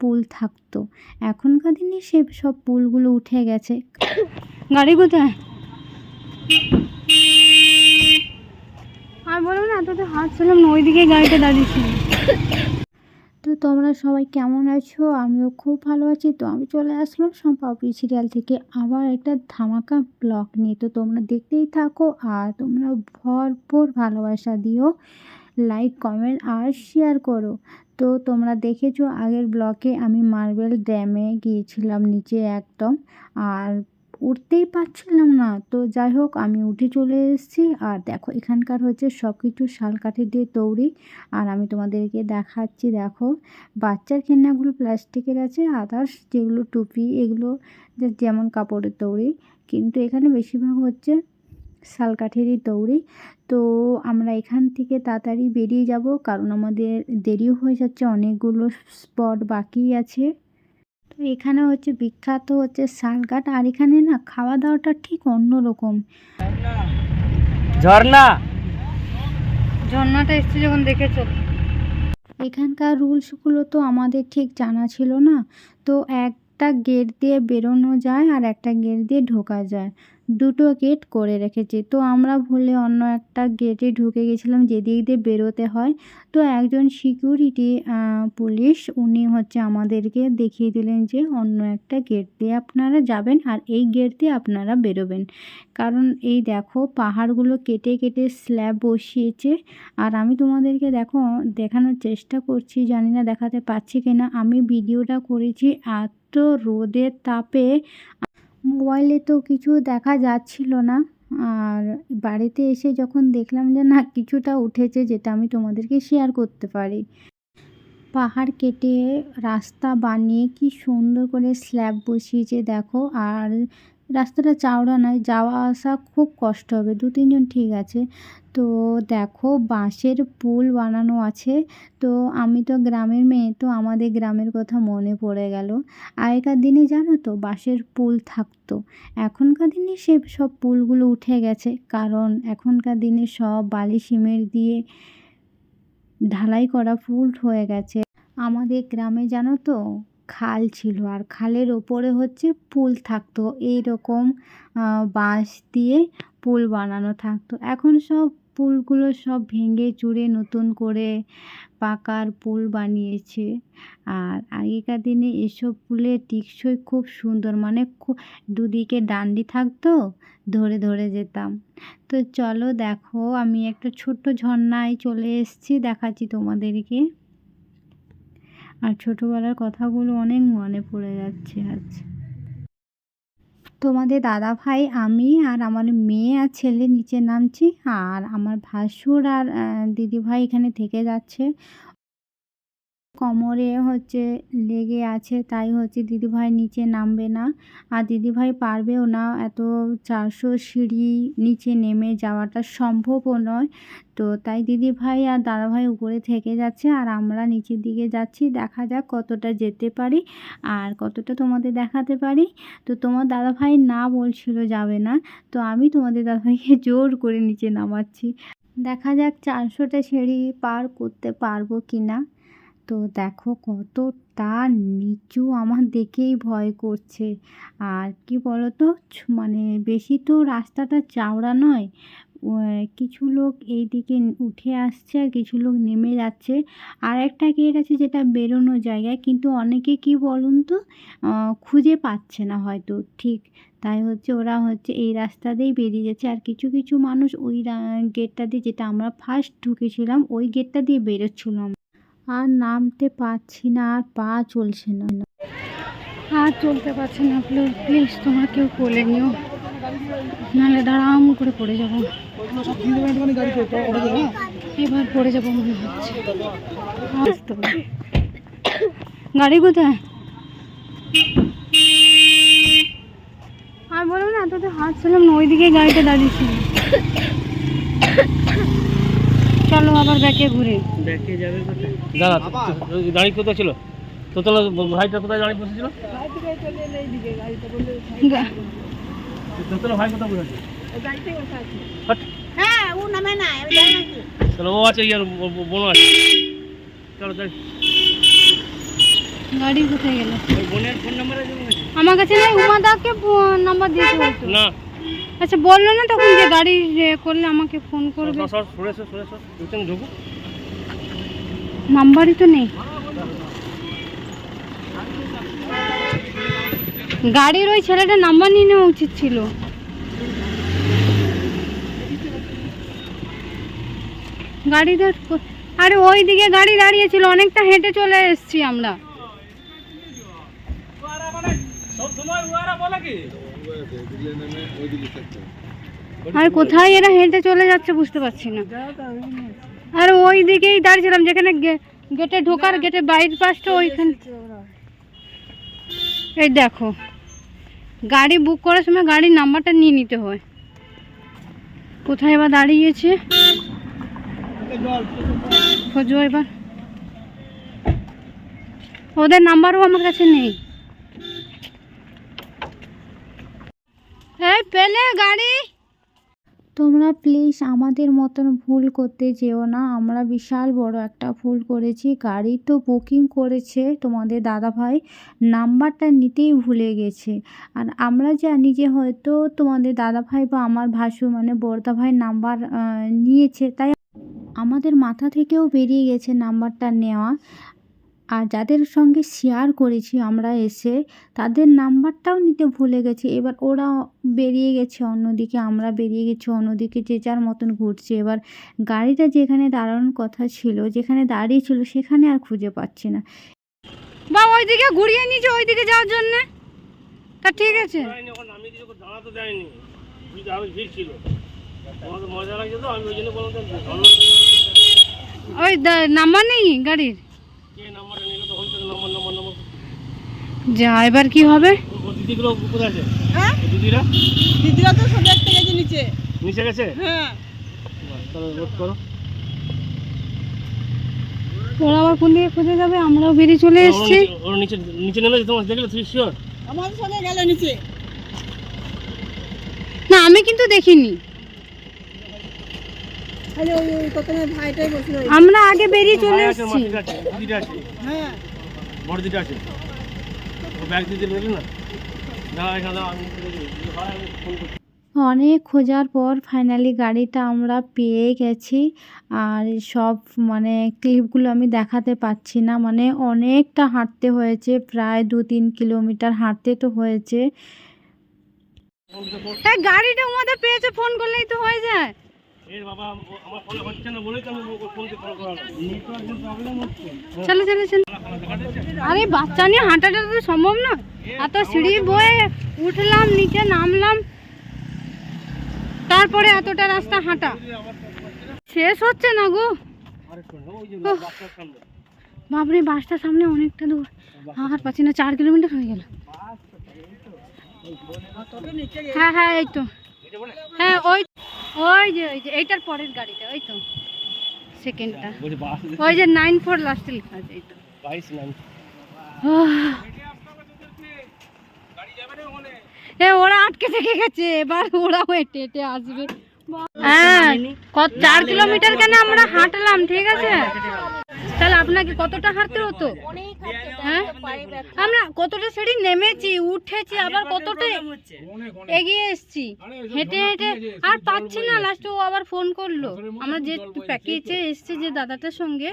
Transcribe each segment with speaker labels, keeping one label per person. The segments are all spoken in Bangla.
Speaker 1: পুল থাকতো। এখনকার দিনে সে সব পুলগুলো উঠে গেছে। গাড়ি কোথায়? আর বলো না তোদের হাত ছিলাম না, ওইদিকে গাড়িটা দাঁড়িয়েছিল তো তোমরা সবাই কেমন আছো? আমিও খুব ভালো আছি। তো আমি চলে আসলাম সব সম্পাপড়ি সিরিয়াল থেকে আবার একটা ধামাকা ব্লগ নিয়ে। তো তোমরা দেখতেই থাকো আর তোমরা ভরপুর ভালোবাসা দিও। লাইক কমেন্ট আর শেয়ার করো। তো তোমরা দেখেছ, আগের ব্লকে আমি মার্বেল ড্যামে গিয়েছিলাম নিচে একদম। আর উঠতেই পারছিলাম না। তো যাই হোক, আমি উঠে চলে এসেছি। আর দেখো, এখানকার হচ্ছে সব কিছু শালকাঠি দিয়ে তৈরি। আর আমি তোমাদেরকে দেখাচ্ছি, দেখো, বাচ্চার খেলনাগুলো প্লাস্টিকের আছে, আদার্স যেগুলো টুপি, এগুলো যেমন কাপড়ের তৈরি। কিন্তু এখানে বেশিরভাগ হচ্ছে শালকাঠেরই তৈরি তো আমরা এখান থেকে তাড়াতাড়ি বেরিয়ে যাব কারণ আমাদের দেরিও হয়ে যাচ্ছে অনেকগুলো স্পট বাকি আছে। তো এখানে হচ্ছে বিখ্যাত হচ্ছে শালকাঠ আর এখানে না খাওয়া দাওয়াটা ঠিক অন্যরকম।
Speaker 2: ঝর্ণা!
Speaker 1: ঝর্ণাটা এসছে যখন দেখেছ? এখানকার রুলসগুলো তো আমাদের ঠিক জানা ছিল না। তো একটা গেট দিয়ে বেরোনো যায় আর একটা গেট দিয়ে ঢোকা যায়। দুটো গেট করে রেখেছে। তো আমরা ভুলে অন্য একটা গেটে ঢুকে গেছিলাম, যেদিক দিয়ে বেরোতে হয়। তো একজন সিকিউরিটি পুলিশ উনি হচ্ছে আমাদেরকে দেখিয়ে দিলেন যে অন্য একটা গেট দিয়ে আপনারা যাবেন আর এই গেট দিয়ে আপনারা বেরোবেন। কারণ এই দেখো পাহাড়গুলো কেটে কেটে স্ল্যাব বসিয়েছে। আর আমি তোমাদেরকে দেখো দেখানোর চেষ্টা করছি, জানি না দেখাতে পাচ্ছি কিনা। আমি ভিডিওটা করেছি এত রোদের তাপে মোবাইলে তো কিছু দেখা যাচ্ছিল না। আর বাড়িতে এসে যখন দেখলাম যে, না, কিছুটা উঠেছে যেটা আমি তোমাদেরকে শেয়ার করতে পারি। পাহাড় কেটে রাস্তা বানিয়ে কি সুন্দর করে স্ল্যাব বসিয়েছে দেখো। আর রাস্তাটা চওড়া নয়, যাওয়া আসা খুব কষ্ট হবে। দু তিনজন ঠিক আছে। তো দেখো, বাঁশের পুল বানানো আছে। তো আমি তো গ্রামের মেয়ে, তো আমাদের গ্রামের কথা মনে পড়ে গেল। আগেকার দিনে জানো তো, বাঁশের পুল থাকতো। এখনকার দিনে সে সব পুলগুলো উঠে গেছে। কারণ এখনকার দিনে সব বালি সিমেন্ট দিয়ে ঢালাই করা পুল হয়ে গেছে। আমাদের গ্রামে জানো তো খাল ছিল আর খালের ওপরে হচ্ছে পুল থাকতো। এই রকম বাঁশ দিয়ে পুল বানানো থাকতো। এখন সব পুলগুলো সব ভেঙে চুরে নতুন করে পাকার পুল বানিয়েছে। আর আগেকার দিনে এসব পুলের টিকসই খুব সুন্দর মানে খুব দুদিকে ডান্ডি থাকতো, ধরে ধরে যেতাম। তো চলো দেখো, আমি একটা ছোট্ট ঝর্ণায় চলে এসেছি, দেখাচ্ছি তোমাদেরকে। আর ছোটোবেলার কথাগুলো অনেক মনে পড়ে যাচ্ছে আজ। তোমাদের দাদা ভাই, আমি আর আমার মেয়ে আর ছেলে নিচে নামছি আর আমার ভাসুর আর দিদি ভাই এখানে থেকে যাচ্ছে। কোমরে হচ্ছে লেগে আছে, তাই হচ্ছে দিদিভাই নিচে নামবে না। আর দিদিভাই পারবেও না, এত চারশো সিঁড়ি নিচে নেমে যাওয়াটা সম্ভবও নয়। তো তাই দিদিভাই আর দাদাভাই উপরে থেকে যাচ্ছে, আর আমরা নিচের দিকে যাচ্ছি, দেখা যাক কতটা যেতে পারি আর কতটা তোমাদের দেখাতে পারি। তো তোমার দাদাভাই না বলছিল যাবে না, তো আমি তোমাদের দাদাভাইকে জোর করে নিচে নামাচ্ছি। দেখা যাক চারশোটা সিঁড়ি পার করতে পারব কি না তো দেখো কতটা নিচু আমার দেখেই ভয় করছে। আর কি বলো তো মানে বেশি তো রাস্তাটা চওড়া নয়। কিছু লোক এই দিকে উঠে আসছে, আর কিছু লোক নেমে যাচ্ছে। আর একটা গেট আছে যেটা বেরোনো জায়গায় কিন্তু অনেকে কি বলুন তো খুঁজে পাচ্ছে না হয়তো। ঠিক তাই হচ্ছে ওরা হচ্ছে এই রাস্তা দিয়েই বেরিয়ে যাচ্ছে। আর কিছু কিছু মানুষ ওই গেটটা দিয়ে, যেটা আমরা ফার্স্ট ঢুকেছিলাম, ওই গেটটা দিয়ে বেরোচ্ছিলাম। আর নামতে পারছি না, আর পা চলছে না। আর চলতে পারছে না প্লিজ তোমরা কেউ কোলে নিও। নাহলে দাঁড়াম করে পড়ে যাব। এবার পড়ে যাব মনে হচ্ছে। গাড়ি কোথায়? আর বলব না, তোদের হাত ছিলাম না, ওইদিকে গাড়িটা দাঁড়িয়েছিল চলো আবার ব্যাকে ঘুরে।
Speaker 2: দেখে যাবে কোথায়? দাঁড়া দাঁড়িয়ে কোথায় ছিল? তোতলা ভাইটা কোথায় দাঁড়িয়ে বসেছিল? তোতলা ভাই কোথায়
Speaker 3: হ্যাঁ ও নামে না না।
Speaker 2: তাহলে ও আছে ইয়ার বোন আছে। চলো
Speaker 1: গাড়ি কোথায় গেল?
Speaker 2: বোনের ফোন নাম্বার আছে?
Speaker 1: আমার কাছে নাই উমাদাকে নাম্বার দিয়েছে
Speaker 2: না।
Speaker 1: আচ্ছা বলল না তখন যে গাড়ি করলে আমাকে ফোন করবে?
Speaker 2: সর সর সরে সর সরে সর পিছনে ঢুকু
Speaker 1: নাম্বারই তো নেই। গাড়ির ওই ছেলেটার নাম্বার নিয়ে নেওয়া উচিত ছিল। গাড়িতে কো- আরে ওই দিকে গাড়ি দাঁড়িয়ে ছিল অনেকটা হেঁটে চলে এসেছি আমরা।
Speaker 2: সব সময় ওরা বলে কি?
Speaker 1: আর কোথায় এরা হেঁটে চলে যাচ্ছে বুঝতে পারছি না। আর ওই দিকেই দাঁড়িয়েছিলাম, যেখানে গেটে ঢোকার গেটে বাইরের পাশটা ওইখানে এই দেখো, গাড়ি বুক করার সময় গাড়ির নাম্বারটা নিয়ে নিতে হয়। কোথায় এবার দাঁড়িয়েছে? খোঁজো এবার। ওদের নাম্বারও আমার কাছে নেই। এই পেলে গাড়ি। তোমরা প্লিজ আমাদের মতন ভুল করতে যেও না। আমরা বিশাল বড় একটা ভুল করেছি। গাড়ি তো বুকিং করেছে তোমাদের দাদাভাই নাম্বারটা নিতেই ভুলে গেছে। আর আমরা জানি যে হয়তো তোমাদের দাদাভাই বা আমার ভাসু মানে বড়দা ভাই নাম্বার নিয়েছে। তাই আমাদের মাথা থেকেও বেরিয়ে গেছে নাম্বারটা নেওয়া। আর যাদের সঙ্গে শেয়ার করেছি আমরা এসে তাদের নাম্বারটাও নিতে ভুলে গেছি। এবার ওরা বেরিয়ে গেছে অন্যদিকে আমরা বেরিয়ে গেছি অন্যদিকে যে যার মতন ঘুরছে। এবার গাড়িটা যেখানে দাঁড়ানোর কথা ছিল যেখানে দাঁড়িয়ে ছিল সেখানে আর খুঁজে পাচ্ছি না। বা ওইদিকে ঘুরিয়ে নিয়েছে ওইদিকে যাওয়ার জন্যে? তা ঠিক আছে।
Speaker 2: ওই
Speaker 1: নাম্বার নেই গাড়ির? যা এবার কি হবে?
Speaker 2: ও দিদিগুলো কোথায় আছে।
Speaker 3: হ্যাঁ?
Speaker 2: দিদিরা?
Speaker 3: দিদিরা তো সব দেখতে গেছে নিচে।
Speaker 2: নিচে গেছে?
Speaker 3: হ্যাঁ।
Speaker 2: তাহলে রোধ করো।
Speaker 1: ওরা আবার কোন দিকে খুঁজে যাবে? আমরাও বেরিয়ে চলে এসেছি।
Speaker 2: নিচে- ওরা নিচে নিচে তোমার দেখলে তুই শিওর
Speaker 3: সঙ্গে গেল নিচে।
Speaker 1: না আমি কিন্তু দেখিনি
Speaker 3: আরে ওই ওই প্রথমে ভাইটাই বসল
Speaker 1: আমরা আগে বেরিয়ে চলে এসেছি।
Speaker 3: হ্যাঁ।
Speaker 2: আছে। ব্যাগ দিতে না?
Speaker 1: অনেক খোঁজার পর ফাইনালি গাড়িটা আমরা পেয়ে গেছি। আর সব মানে ক্লিপগুলো আমি দেখাতে পাচ্ছি না। মানে অনেকটা হাঁটতে হয়েছে প্রায় দু তিন কিলোমিটার হাঁটতে তো হয়েছে। হ্যাঁ গাড়িটা আমাদের পেয়েছে ফোন করলেই তো হয়ে যায়। চলো চলো চলো। আরে বাচ্চা নিয়ে হাঁটাটা তো সম্ভব না এত সিঁড়ি বয়ে উঠলাম নিচে নামলাম। তারপরে এতটা রাস্তা হাঁটা। শেষ হচ্ছে না গো। বাপরে বাসটার সামনে অনেকটা দূর। আর পাচ্ছি না চার কিলোমিটার হয়ে গেল। হ্যাঁ হ্যাঁ এই তো। হ্যাঁ ওই ওই যে ওই যে এইটার পরের গাড়িটা ওই তো সেকেন্ডটা ওই যে নাইন ফোর লাস্টে লেখা আছে এই তো।
Speaker 2: বাইশ নাম
Speaker 1: আহ। এ ওরা আটকে থেকে গেছে এবার ওরাও হেঁটে হেঁটে আসবে। হ্যাঁ কত চার কিলোমিটার কেন আমরা হাঁটলাম ঠিক আছে? তাহলে আপনাকে কতটা হাঁটতে হতো? হ্যাঁ? আমরা কতটা সিঁড়ি নেমেছি, উঠেছি, আবার কতটা এগিয়ে এসেছি। হেঁটে হেঁটে আর পাচ্ছি না। লাস্টে ও আবার ফোন করল। আমরা যে প্যাকেজে এসেছি যে দাদাটার সঙ্গে,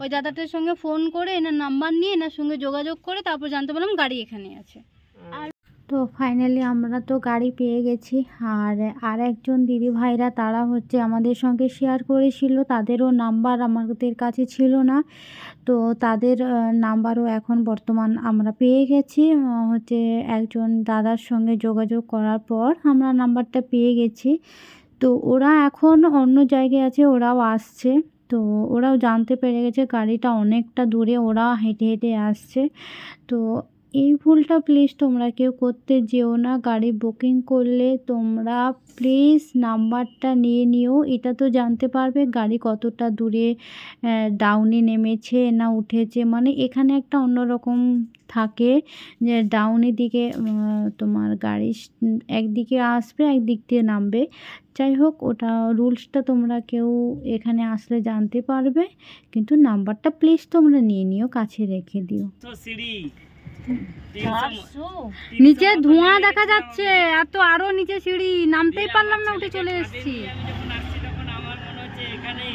Speaker 1: ওই দাদাটার সঙ্গে ফোন করে, এনার নাম্বার নিয়ে এনার সঙ্গে যোগাযোগ করে, তারপর জানতে পারলাম গাড়ি এখানে আছে। তো ফাইনালি আমরা তো গাড়ি পেয়ে গেছি। আর আর একজন দিদি ভাইরা তারা হচ্ছে আমাদের সঙ্গে শেয়ার করেছিল। তাদেরও নাম্বার আমাদের কাছে ছিল না। তো তাদের নাম্বারও এখন বর্তমান আমরা পেয়ে গেছি। হচ্ছে একজন দাদার সঙ্গে যোগাযোগ করার পর আমরা নাম্বারটা পেয়ে গেছি। তো ওরা এখন অন্য জায়গায় আছে, ওরাও আসছে। তো ওরাও জানতে পেরে গেছে গাড়িটা অনেকটা দূরে, ওরা হেঁটে হেঁটে আসছে। তো এই ভুলটা প্লিজ তোমরা কেউ করতে যেও না। গাড়ি বুকিং করলে তোমরা প্লিজ নাম্বারটা নিয়ে নিও। এটা তো জানতে পারবে গাড়ি কতটা দূরে ডাউনে নেমেছে না উঠেছে। মানে এখানে একটা অন্যরকম থাকে যে ডাউনের দিকে তোমার গাড়ি একদিকে আসবে, একদিক দিয়ে নামবে। যাই হোক, ওটা রুলসটা তোমরা কেউ এখানে আসলে জানতে পারবে। কিন্তু নাম্বারটা প্লিজ তোমরা নিয়ে নিও, কাছে রেখে দিও।
Speaker 4: সিঁড়ি।
Speaker 1: নিচে ধোঁয়া দেখা যাচ্ছে আর তো আরও নিচে সিঁড়ি। নামতেই পারলাম না উঠে চলে এসেছি।
Speaker 4: আমি যখন আসছি তখন আমার মনে হচ্ছে এখানেই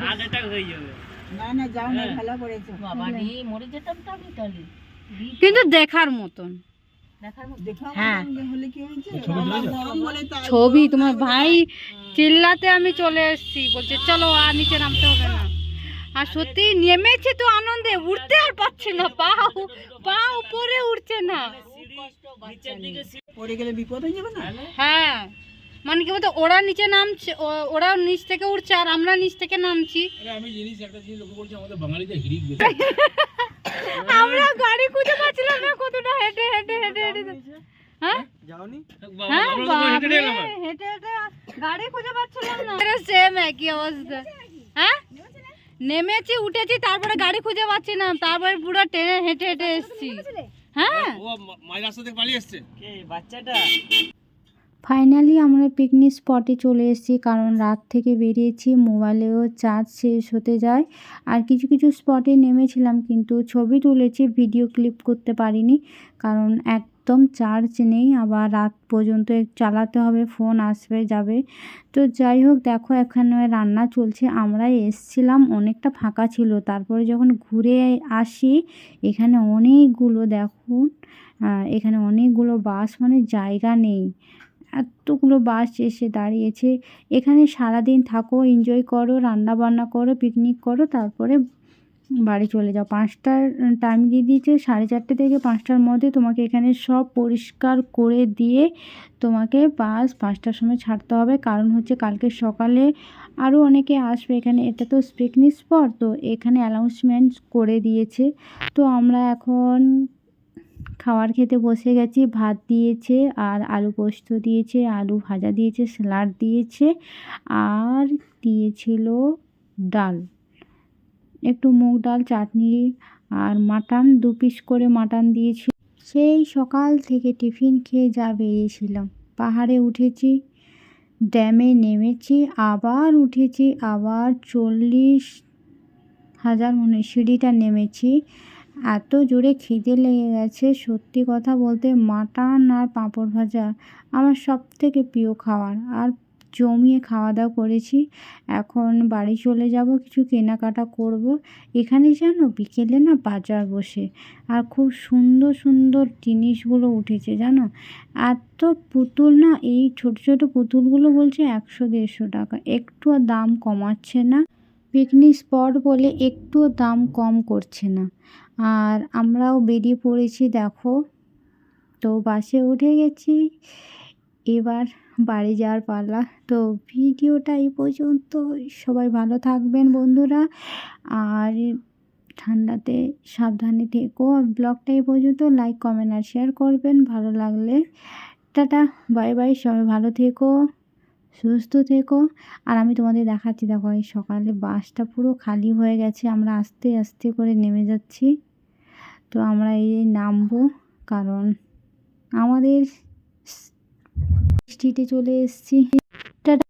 Speaker 4: হার্ট অ্যাটাক হয়ে যাবে।
Speaker 3: না না যাও না ভালো করেছ
Speaker 1: কিন্তু দেখার মতন।
Speaker 3: দেখো
Speaker 1: হ্যাঁ।
Speaker 2: ছবি
Speaker 1: তোমার ভাই চিল্লাতে আমি চলে এসেছি। বলছে চলো আর নিচে নামতে হবে না। আর সত্যি নেমেছে তো আনন্দে উঠতে আর পারছে না পা পা উপরে উঠছে না।
Speaker 4: নিচের দিকে সিঁড়ি
Speaker 3: পড়ে গেলে বিপদ হয়ে যাবে না?
Speaker 1: হ্যাঁ মানে কি বলতো ওরা নিচে নামছে ও- ওরা নিচ থেকে উঠছে আর আমরা নিচ থেকে নামছি।
Speaker 2: আমি জিনিস একটা জিনিস লক্ষ্য করছি আমাদের বাঙালিতে হিড়িক বেশি।
Speaker 1: আমরা গাড়ি খুঁজে পাচ্ছিলাম না কতটা হেঁটে হেঁটে হেঁটে হেঁটে। হ্যাঁ?
Speaker 2: যাওনি?
Speaker 1: হ্যাঁ
Speaker 2: হেঁটে
Speaker 1: হেঁটে গাড়ি খুঁজে পাচ্ছিলাম না। সেম একই অবস্থা। হ্যাঁ? নেমেছি উঠেছি তারপরে গাড়ি খুঁজে পাচ্ছি না। তারপরে পুরো ট্রেনে হেঁটে হেঁটে এসেছি। হ্যাঁ?
Speaker 2: ও মায়ের রাস্তা থেকে পালিয়ে এসছে?
Speaker 4: কে বাচ্চাটা?
Speaker 1: ফাইনালি আমরা পিকনিক স্পটে চলে এসেছি কারণ রাত থেকে বেরিয়েছি মোবাইলেও চার্জ শেষ হতে যায়। আর কিছু কিছু স্পটে নেমেছিলাম কিন্তু ছবি তুলেছি ভিডিও ক্লিপ করতে পারিনি কারণ একদম চার্জ নেই, আবার রাত পর্যন্ত চালাতে হবে ফোন আসবে, যাবে। তো যাই হোক, দেখো এখানে রান্না চলছে। আমরা এসছিলাম, অনেকটা ফাঁকা ছিল। তারপরে যখন ঘুরে আসি, এখানে অনেকগুলো দেখুন এখানে অনেকগুলো বাস মানে জায়গা নেই। এতগুলো বাস এসে দাঁড়িয়েছে। এখানে সারাদিন থাকো এনজয় করো রান্না বান্না করো পিকনিক করো, তারপরে বাড়ি চলে যাও। পাঁচটার টাইম দিয়ে দিয়েছে, সাড়ে চারটে থেকে পাঁচটার মধ্যে তোমাকে এখানে সব পরিষ্কার করে দিয়ে তোমাকে বাস পাঁচটার সময় ছাড়তে হবে। কারণ হচ্ছে কালকে সকালে আরও অনেকে আসবে এখানে। এটা তো পিকনিক স্পট তো এখানে অ্যানাউন্সমেন্ট করে দিয়েছে। তো আমরা এখন খাওয়ার খেতে বসে গেছি। ভাত দিয়েছে, আর আলু পোস্ত দিয়েছে, আলু ভাজা দিয়েছে, স্যালাড দিয়েছে, আর দিয়েছিল ডাল। একটু মুগ ডাল, চাটনি আর মাটন, দু পিস করে মাটন দিয়েছি। সেই সকাল থেকে টিফিন খেয়ে যা বেরিয়েছিলাম। পাহাড়ে উঠেছি, ড্যামে নেমেছি, আবার উঠেছি, আবার চল্লিশ হাজার মনে সিঁড়িটা নেমেছি। এত জোরে খিদে লেগে গেছে, সত্যি কথা বলতে মাটন আর পাঁপড় ভাজা আমার সব থেকে প্রিয় খাবার। আর জমিয়ে খাওয়া দাওয়া করেছি। এখন বাড়ি চলে যাব, কিছু কেনাকাটা করব। এখানে জানো বিকেলে না বাজার বসে। আর খুব সুন্দর সুন্দর জিনিসগুলো উঠেছে, জানো? এত পুতুল না, এই ছোট ছোট পুতুলগুলো বলছে একশো, দেড়শো টাকা। একটুও দাম কমাচ্ছে না। পিকনিক স্পট বলে একটুও দাম কম করছে না। আর আমরাও বেরিয়ে পড়েছি, দেখো। তো বাসে উঠে গেছি। এবার বাড়ি যাওয়ার পালা। তো ভিডিওটা এই পর্যন্ত। সবাই ভালো থাকবেন বন্ধুরা। আর ঠান্ডাতে সাবধানে থেকো। ব্লগটা এই পর্যন্ত। লাইক কমেন্ট আর শেয়ার করবেন ভালো লাগলে। টাটা বাই বাই সবাই ভালো থেকো, সুস্থ থেকো। আর আমি তোমাদের দেখাচ্ছি, দেখো এই সকালে বাসটা পুরো খালি হয়ে গেছে। আমরা আস্তে আস্তে করে নেমে যাচ্ছি। তো আমরা এই নামবো, কারণ আমাদের স্ট্রিটে চলে এসেছি।